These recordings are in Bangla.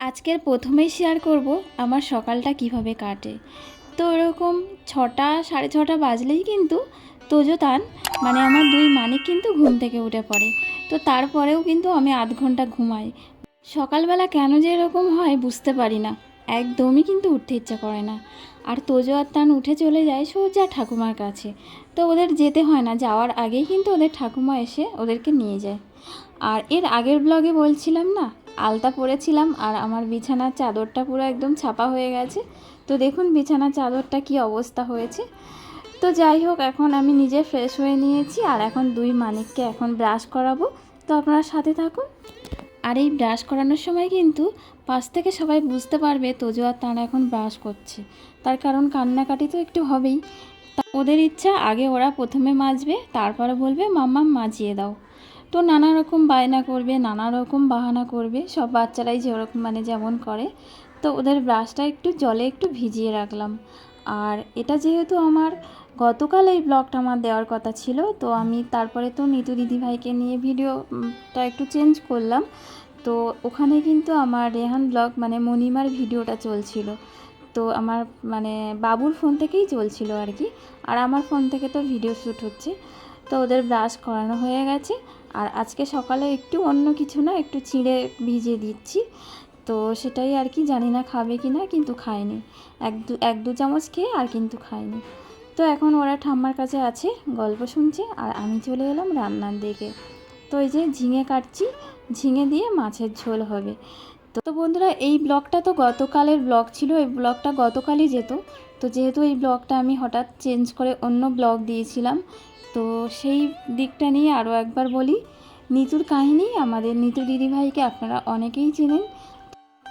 আজকের প্রথমেই শেয়ার করব আমার সকালটা কীভাবে কাটে। তো এরকম ছটা, সাড়ে ছটা বাজলেই কিন্তু তোজোতান মানে আমার দুই মানিক কিন্তু ঘুম থেকে উঠে পড়ে। তো তারপরেও কিন্তু আমি আধ ঘণ্টা ঘুমাই। সকালবেলা কেন যে এরকম হয় বুঝতে পারি না। একদমই কিন্তু উঠতে ইচ্ছা করে না। আর তোজো আর তান উঠে চলে যায় সোজা ঠাকুমার কাছে। তো ওদের যেতে হয় না, যাওয়ার আগেই কিন্তু ওদের ঠাকুমা এসে ওদেরকে নিয়ে যায়। আর এর আগের ব্লগে বলছিলাম না আলতা পরেছিলাম আর আমার বিছানার চাদরটা পুরো একদম ছাপা হয়ে গেছে। তো দেখুন বিছানার চাদরটা কি অবস্থা হয়েছে। তো যাই হোক, এখন আমি নিজে ফ্রেশ হয়ে নিয়েছি আর এখন দুই মানিককে এখন ব্রাশ করাবো। তো আপনারা সাথে থাকুন। আর এই ব্রাশ করানোর সময় কিন্তু পাশ থেকে সবাই বুঝতে পারবে তোজো আর তারা এখন ব্রাশ করছে। তার কারণ কান্নাকাটি তো একটু হবেই। ওদের ইচ্ছা, আগে ওরা প্রথমে মাজবে, তারপরে বলবে, মাম্মা, মাজিয়ে দাও। তো নানা রকম বায়না করবে, নানা রকম বাহানা করবে, সব বাচ্চারাই যেরকম মানে যেমন করে। তো ওদের ব্রাশটা একটু জলে একটু ভিজিয়ে রাখলাম। আর এটা যেহেতু আমার গতকাল এই ব্লগটা আমার দেওয়ার কথা ছিল, তো আমি তারপরে তো নিতু দিদিভাইকে নিয়ে ভিডিওটা একটু চেঞ্জ করলাম। তো ওখানে কিন্তু আমার রেহান ব্লগ মানে মণিমার ভিডিওটা চলছিল। তো আমার মানে বাবুর ফোন থেকেই চলছিল আর কি। আর আমার ফোন থেকে তো ভিডিও শ্যুট হচ্ছে। তো ওদের ব্রাশ করানো হয়ে গেছে। আর আজকে সকালে একটু অন্য কিছু না, একটু চিঁড়ে ভিজিয়ে দিচ্ছি। তো সেটাই আর কি, জানি না খাবে কি না, কিন্তু খায়নি। এক দু এক দু চামচ খেয়ে আর কিন্তু খায়নি। তো এখন ওরা ঠাম্মার কাছে আছে, গল্প শুনছে আর আমি চলে এলাম রান্নার দিকে। তো এই যে ঝিঙে কাটছি, ঝিঙে দিয়ে মাছের ঝোল হবে। তো তো বন্ধুরা, এই ব্লগটা তো গতকালের ব্লগ ছিল, এই ব্লগটা গতকালই যেত। তো যেহেতু এই ব্লগটা আমি হঠাৎ চেঞ্জ করে অন্য ব্লগ দিয়েছিলাম তো সেই দিকটা নিয়ে আরও একবার বলি। নিতুর কাহিনী আমাদের নিতু দিদিভাইকে আপনারা অনেকেই চেনেন।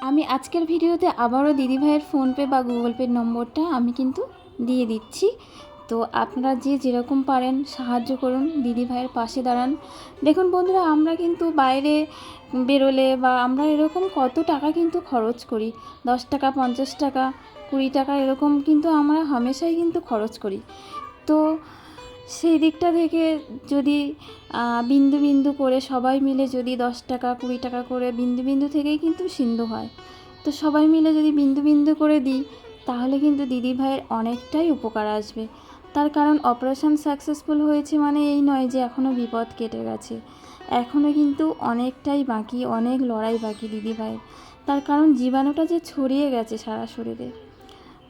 আমি আজকের ভিডিওতে আবারও দিদিভাইয়ের ফোনপে বা গুগল পের নম্বরটা আমি কিন্তু দিয়ে দিচ্ছি। তো আপনারা যে যেরকম পারেন সাহায্য করুন, দিদিভাইয়ের পাশে দাঁড়ান। দেখুন বন্ধুরা, আমরা কিন্তু বাইরে বেরোলে বা আমরা এরকম কত টাকা কিন্তু খরচ করি। দশ টাকা, পঞ্চাশ টাকা, কুড়ি টাকা এরকম কিন্তু আমরা হামেশাই কিন্তু খরচ করি। তো সেই দিকটা থেকে যদি বিন্দু বিন্দু করে সবাই মিলে যদি দশ টাকা, কুড়ি টাকা করে বিন্দু বিন্দু থেকেই কিন্তু সিন্ধু হয়। তো সবাই মিলে যদি বিন্দু বিন্দু করে দিই, তাহলে কিন্তু দিদি ভাইয়ের অনেকটাই উপকার আসবে। তার কারণ অপারেশন সাকসেসফুল হয়েছে মানে এই নয় যে এখনও বিপদ কেটে গেছে। এখনও কিন্তু অনেকটাই বাকি, অনেক লড়াই বাকি দিদি ভাইয়ের। তার কারণ জীবাণুটা যে ছড়িয়ে গেছে সারা শরীরে।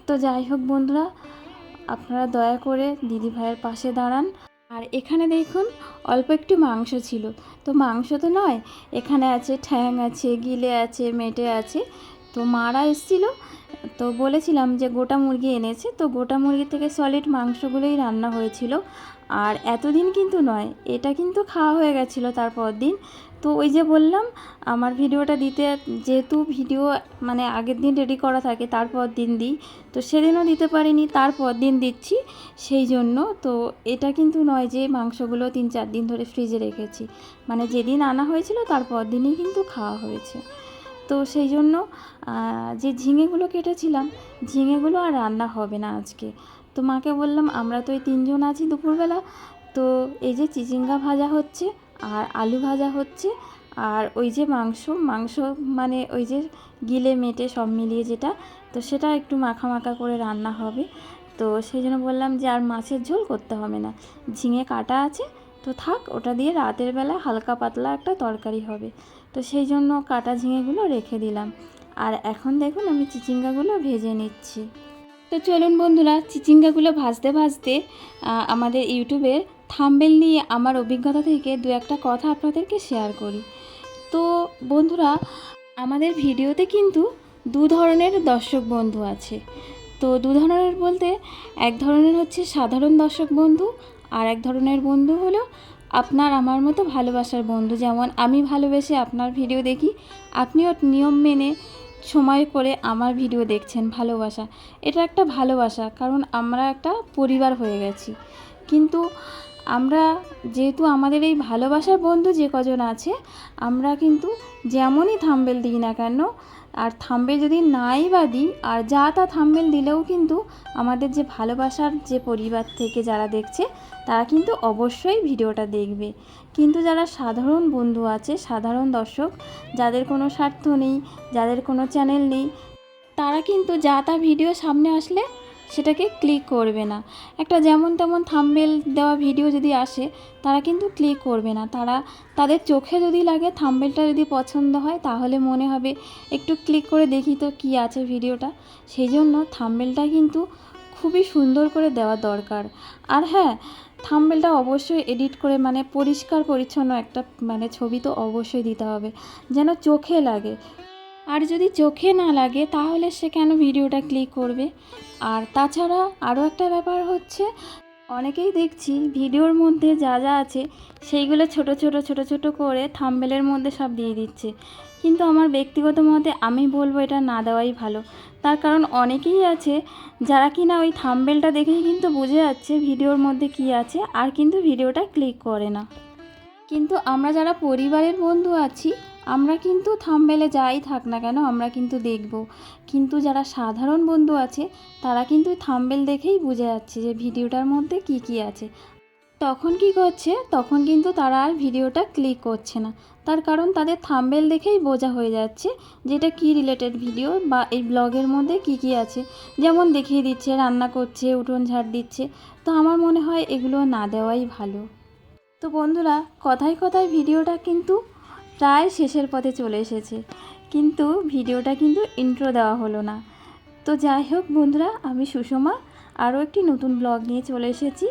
তো যাই হোক বন্ধুরা আপনারা দয়া করে দিদি ভাইয়ের পাশে দাঁড়ান। আর এখানে দেখুন, অল্প একটু মাংস ছিল। তো মাংস তো নয়, এখানে আছে ঠ্যাং আছে, গিলে আছে, মেটে আছে। তো মারা এসেছিল। তো বলেছিলাম যে গোটা মুরগি এনেছে। তো গোটা মুরগি থেকে সলিড মাংসগুলোই রান্না হয়েছিল। আর এতদিন কিন্তু নয়, এটা কিন্তু খাওয়া হয়ে গেছিল তারপর দিন। তো ওই যে বললাম, আমার ভিডিওটা দিতে যেহেতু ভিডিও মানে আগের দিন রেডি করা থাকে, তারপর দিন দিই। তো সেদিনও দিতে পারিনি, তারপর দিন দিচ্ছি, সেই জন্য। তো এটা কিন্তু নয় যে মাংসগুলো তিন চার দিন ধরে ফ্রিজে রেখেছি। মানে যেদিন আনা হয়েছিল, তারপর দিনই কিন্তু খাওয়া হয়েছে। তো সেই জন্য যে ঝিঙেগুলো কেটেছিলাম, ঝিঙেগুলো আর রান্না হবে না আজকে। তো মাকে বললাম, আমরা তো এই তিনজন আছি দুপুরবেলা। তো এই যে চিচিঙ্গা ভাজা হচ্ছে আর আলু ভাজা হচ্ছে, আর ওই যে মাংস মাংস মানে ওই যে গিলে মেটে সব মিলিয়ে যেটা, তো সেটা একটু মাখা মাখা করে রান্না হবে। তো সেই জন্য বললাম যে আর মাছের ঝোল করতে হবে না, ঝিঙে কাটা আছে, তো থাক ওটা দিয়ে রাতের বেলা হালকা পাতলা একটা তরকারি হবে। তো সেই জন্য কাটা ঝিঙেগুলো রেখে দিলাম। আর এখন দেখুন আমি চিচিঙ্গাগুলো ভেজে নিচ্ছি। তো চলুন বন্ধুরা, চিচিঙ্গাগুলো ভাজতে ভাজতে আমাদের ইউটিউবের থাম্বেল নিয়ে আমার অভিজ্ঞতা থেকে দু একটা কথা আপনাদেরকে শেয়ার করি। তো বন্ধুরা, আমাদের ভিডিওতে কিন্তু দু ধরনের দর্শক বন্ধু আছে। তো দু ধরনের বলতে এক ধরনের হচ্ছে সাধারণ দর্শক বন্ধু, আর এক ধরনের বন্ধু হলো আপনার আমার মতো ভালোবাসার বন্ধু। যেমন আমি ভালোবেসে আপনার ভিডিও দেখি, আপনিও নিয়ম মেনে সময় করে আমার ভিডিও দেখছেন ভালোবাসা। এটা একটা ভালোবাসা, কারণ আমরা একটা পরিবার হয়ে গেছি। কিন্তু আমরা যেহেতু আমাদের এই ভালোবাসার বন্ধু যে কজন আছে, আমরা কিন্তু যেমনই থাম্বেল দিই না কেন, আর থাম্বেল যদি নাই বা দিই, আর যা তা থাম্বেল দিলেও কিন্তু আমাদের যে ভালোবাসার যে পরিবার থেকে যারা দেখছে, তারা কিন্তু অবশ্যই ভিডিওটা দেখবে। কিন্তু যারা সাধারণ বন্ধু আছে, সাধারণ দর্শক, যাদের কোনো স্বার্থ নেই, যাদের কোনো চ্যানেল নেই, তারা কিন্তু যা তা ভিডিও সামনে আসলে সেটাকে ক্লিক করবে না। একটা যেমন তেমন থাম্বেল দেওয়া ভিডিও যদি আসে, তারা কিন্তু ক্লিক করবে না। তারা, তাদের চোখে যদি লাগে থাম্বেলটা যদি পছন্দ হয়, তাহলে মনে হবে একটু ক্লিক করে দেখি তো কী আছে ভিডিওটা সেই জন্য থাম্বেলটা কিন্তু খুবই সুন্দর করে দেওয়া দরকার। আর হ্যাঁ থাম্বেলটা অবশ্যই এডিট করে মানে পরিষ্কার পরিচ্ছন্ন একটা মানে ছবি তো অবশ্যই দিতে হবে। যেন চোখে লাগে। আর যদি চোখে না লাগে, তাহলে সে কেন ভিডিওটা ক্লিক করবে? আর তাছাড়া আরও একটা ব্যাপার হচ্ছে, অনেকেই দেখছি ভিডিওর মধ্যে যা যা আছে, সেইগুলো ছোট ছোট ছোট ছোট করে থাম্বেলের মধ্যে সব দিয়ে দিচ্ছে। কিন্তু আমার ব্যক্তিগত মতে আমি বলব এটা না দেওয়াই ভালো। তার কারণ অনেকেই আছে, যারা কি না ওই থাম্বেলটা দেখেই কিন্তু বুঝে যাচ্ছে ভিডিওর মধ্যে কি আছে, আর কিন্তু ভিডিওটা ক্লিক করে না। কিন্তু আমরা যারা পরিবারের বন্ধু আছি আমরা কিন্তু থাম্বেলে যাই থাক না কেন, আমরা কিন্তু দেখব। কিন্তু যারা সাধারণ বন্ধু আছে, তারা কিন্তু থাম্বেল দেখেই বুঝে যাচ্ছে যে ভিডিওটার মধ্যে কি কি আছে। তখন কি করছে, তখন কিন্তু তারা আর ভিডিওটা ক্লিক করছে না। তার কারণ তাদের থাম্বেল দেখেই বোঝা হয়ে যাচ্ছে যেটা কি রিলেটেড ভিডিও বা এই ব্লগের মধ্যে কি কি আছে। যেমন দেখিয়ে দিচ্ছে, রান্না করছে, উঠোন ঝাড় দিচ্ছে। তো আমার মনে হয় এগুলো না দেওয়াই ভালো। তো বন্ধুরা, কথায় কথায় ভিডিওটা কিন্তু প্রায় শেষের পথে চলে এসেছে। কিন্তু ভিডিওটা কিন্তু ইন্ট্রো দেওয়া হলো না। তো যাই হোক বন্ধুরা, আমি সুষমা, আরও একটি নতুন ব্লগ নিয়ে চলে এসেছি।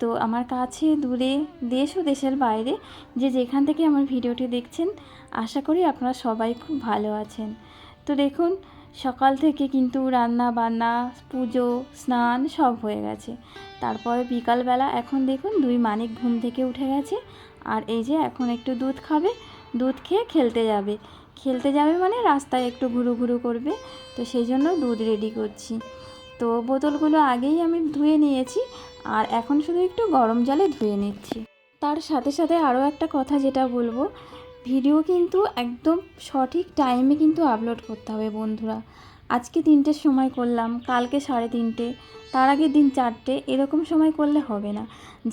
তো আমার কাছে, দূরে, দেশ ও দেশের বাইরে যে যেখান থেকে আমার ভিডিওটি দেখছেন, আশা করি আপনারা সবাই খুব ভালো আছেন। তো দেখুন, সকাল থেকে কিন্তু রান্না বান্না পুজো, স্নান সব হয়ে গেছে। তারপরে বিকালবেলা এখন দেখুন, দুই মানিক ঘুম থেকে উঠে গেছে। আর এই যে এখন একটু দুধ খাবে দুধ খেয়ে খেলতে যাবে। খেলতে যাবে মানে রাস্তায় একটু ঘুরু ঘুরু করবে, তো সেই জন্য দুধ রেডি করছি। তো বোতলগুলো আগেই আমি ধুয়ে নিয়েছি আর এখন শুধু একটু গরম জলে ধুয়ে নিচ্ছি। তার সাথে সাথে আরও একটা কথা যেটা বলব ভিডিও কিন্তু একদম সঠিক টাইমে কিন্তু আপলোড করতে হবে বন্ধুরা। আজকে তিনটের সময় করলাম, কালকে সাড়ে তিনটে, তার আগের দিন চারটে, এরকম সময় করলে হবে না।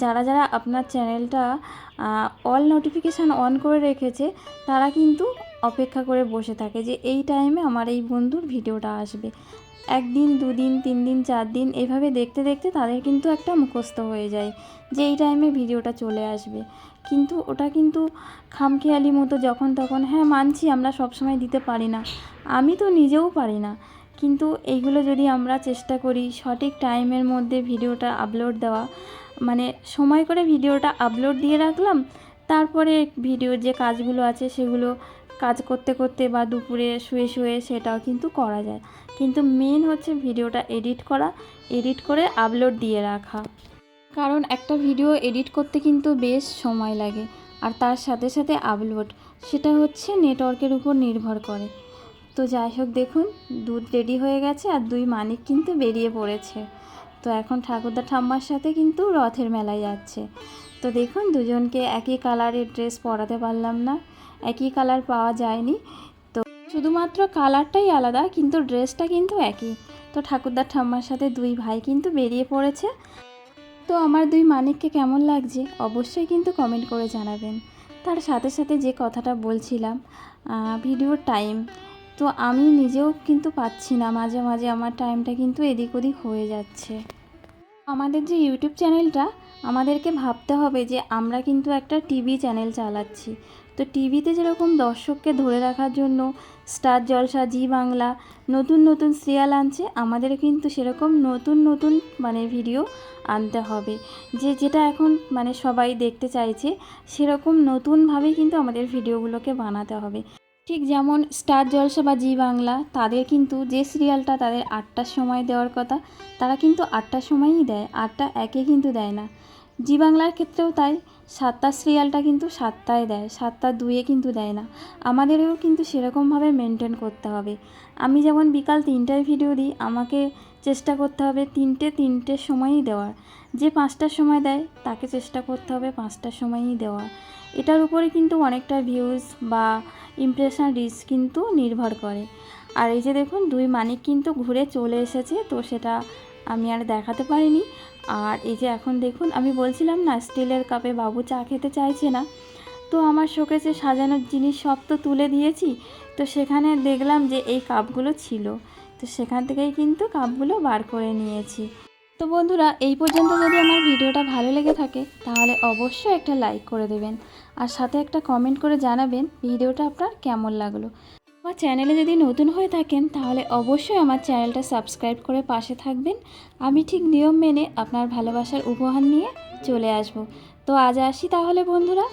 যারা যারা আপনার চ্যানেলটা অল নোটিফিকেশান অন করে রেখেছে, তারা কিন্তু অপেক্ষা করে বসে থাকে যে এই টাইমে আমার এই বন্ধুর ভিডিওটা আসবে। একদিন, দুদিন তিন দিন চার দিন এভাবে দেখতে দেখতে তাদের কিন্তু একটা মুখস্থ হয়ে যায় যে এই টাইমে ভিডিওটা চলে আসবে। কিন্তু ওটা কিন্তু খামখেয়ালি মতো যখন তখন হ্যাঁ মানছি, আমরা সবসময় দিতে পারি না। আমি তো নিজেও পারি না। কিন্তু এইগুলো যদি আমরা চেষ্টা করি সঠিক টাইমের মধ্যে ভিডিওটা আপলোড দেওয়া মানে সময় করে ভিডিওটা আপলোড দিয়ে রাখলাম, তারপরে ভিডিওর যে কাজগুলো আছে সেগুলো কাজ করতে করতে বা দুপুরে শুয়ে শুয়ে সেটাও কিন্তু করা যায়। কিন্তু মেন হচ্ছে ভিডিওটা এডিট করা এডিট করে আপলোড দিয়ে রাখা। কারণ একটা ভিডিও এডিট করতে কিন্তু বেশ সময় লাগে। আর তার সাথে সাথে আপলোড সেটা হচ্ছে নেটওয়ার্কের উপর নির্ভর করে। তো যাই হোক, দেখুন, দুধ রেডি হয়ে গেছে আর দুই মানিক কিন্তু বেরিয়ে পড়েছে। তো এখন ঠাকুরদা ঠাম্মার সাথে কিন্তু রথের মেলায় যাচ্ছে। তো দেখুন, দুজনকে একই কালারের ড্রেস পরাতে পারলাম না। একই কালার পাওয়া যায়নি। তো শুধুমাত্র কালারটাই আলাদা, কিন্তু ড্রেসটা কিন্তু একই। তো ঠাকুরদার ঠাম্মার সাথে দুই ভাই কিন্তু বেরিয়ে পড়েছে। তো আমার দুই মানিককে কেমন লাগছে, অবশ্যই কিন্তু কমেন্ট করে জানাবেন। তার সাথে সাথে যে কথাটা বলছিলাম ভিডিওর টাইম, তো আমি নিজেও কিন্তু পাচ্ছি না। মাঝে মাঝে আমার টাইমটা কিন্তু এদিক ওদিক হয়ে যাচ্ছে। আমাদের যে ইউটিউব চ্যানেলটা, আমাদেরকে ভাবতে হবে যে আমরা কিন্তু একটা টিভি চ্যানেল চালাচ্ছি। তো টিভিতে যেরকম দর্শককে ধরে রাখার জন্য স্টার জলসা, জি বাংলা নতুন নতুন সিরিয়াল আনছে, আমাদের কিন্তু সেরকম নতুন নতুন মানে ভিডিও আনতে হবে। যে যেটা এখন মানে সবাই দেখতে চাইছে, সেরকম নতুনভাবে কিন্তু আমাদের ভিডিওগুলোকে বানাতে হবে। ঠিক যেমন স্টার জলসা বা জি বাংলা, তাদের কিন্তু যে সিরিয়ালটা তাদের আটটার সময় দেওয়ার কথা, তারা কিন্তু আটটার সময়ই দেয়, আটটা একে কিন্তু দেয় না। জি বাংলার ক্ষেত্রেও তাই। সাতটা সিরিয়ালটা কিন্তু সাতটায় দেয়, সাতটা দুয়ে কিন্তু দেয় না। আমাদেরও কিন্তু সেরকমভাবে মেনটেন করতে হবে। আমি যেমন বিকাল তিনটায় ভিডিও দিই, আমাকে চেষ্টা করতে হবে তিনটে তিনটের সময়ই দেওয়ার। যে পাঁচটার সময় দেয়, তাকে চেষ্টা করতে হবে পাঁচটার সময়ই দেওয়ার। এটার উপরে কিন্তু অনেকটা ভিউজ বা ইমপ্রেশন রিচ কিন্তু নির্ভর করে। আর এই যে দেখুন, দুই মানিক কিন্তু ঘুরে চলে এসেছে, তো সেটা আমি আর দেখাতে পারিনি। আর এই যে এখন দেখুন, আমি বলছিলাম না, স্টিলের কাপে বাবু চা খেতে চাইছে না। তো আমার শোকেসে সাজানোর জিনিস সব তো তুলে দিয়েছি। তো সেখানে দেখলাম যে এই কাপগুলো ছিল। তো সেখান থেকেই কিন্তু কাপগুলো বার করে নিয়েছি। তো বন্ধুরা, এই পর্যন্ত যদি আমার ভিডিওটা ভালো লেগে থাকে, তাহলে অবশ্যই একটা লাইক করে দেবেন। আর সাথে একটা কমেন্ট করে জানাবেন ভিডিওটা আপনার কেমন লাগল। আমার চ্যানেলে যদি নতুন হয়ে থাকেন, তাহলে অবশ্যই আমার চ্যানেলটা সাবস্ক্রাইব করে পাশে থাকবেন। আমি ঠিক নিয়ম মেনে আপনার ভালোবাসার উপহার নিয়ে চলে আসব। তো আজ আসি তাহলে বন্ধুরা।